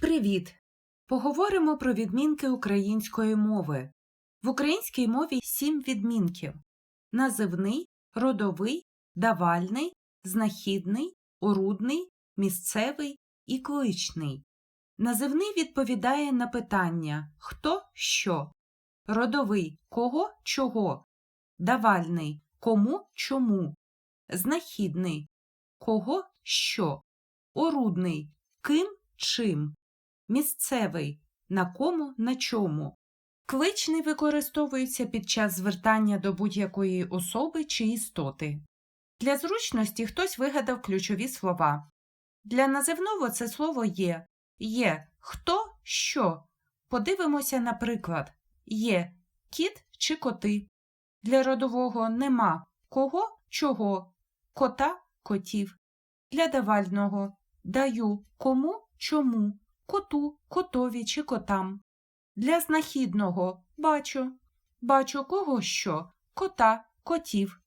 Привіт! Поговоримо про відмінки української мови. В українській мові сім відмінків: називний, родовий, давальний, знахідний, орудний, місцевий і кличний. Називний відповідає на питання хто що, родовий кого чого, давальний кому чому, знахідний кого що, орудний ким чим, місцевий на кому на чому. Кличний використовується під час звертання до будь-якої особи чи істоти. Для зручності хтось вигадав ключові слова. Для називного це слово є. Є хто що. Подивимося, наприклад, є кіт чи коти. Для родового нема кого чого, кота котів. Для давального даю кому чому, коту, котові чи котам. Для знахідного бачу, бачу кого що, кота, котів.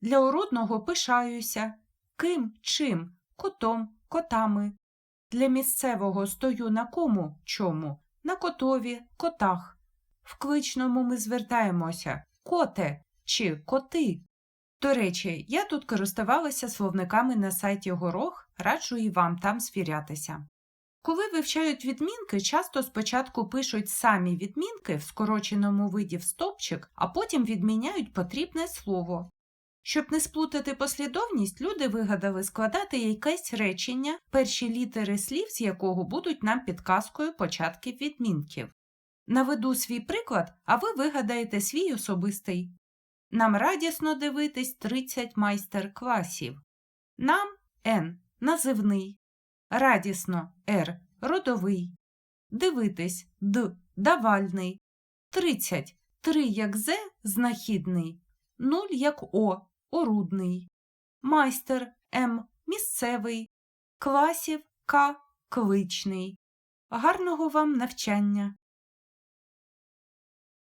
Для орудного пишаюся, ким, чим, котом, котами. Для місцевого стою на кому, чому, на котові, котах. В кличному ми звертаємося коте чи коти. До речі, я тут користувалася словниками на сайті Горох, раджу і вам там звірятися. Коли вивчають відмінки, часто спочатку пишуть самі відмінки в скороченому виді в стовпчик, а потім відміняють потрібне слово. Щоб не сплутати послідовність, люди вигадали складати якесь речення, перші літери слів з якого будуть нам підказкою початків відмінків. Наведу свій приклад, а ви вигадаєте свій особистий. Нам радісно дивитись 30 майстер-класів. Нам Н називний. Радісно Р родовий. Дивитись Д давальний. 30 3 як З знахідний. 0 як О орудний. Майстер М місцевий. Класів К кличний. Гарного вам навчання!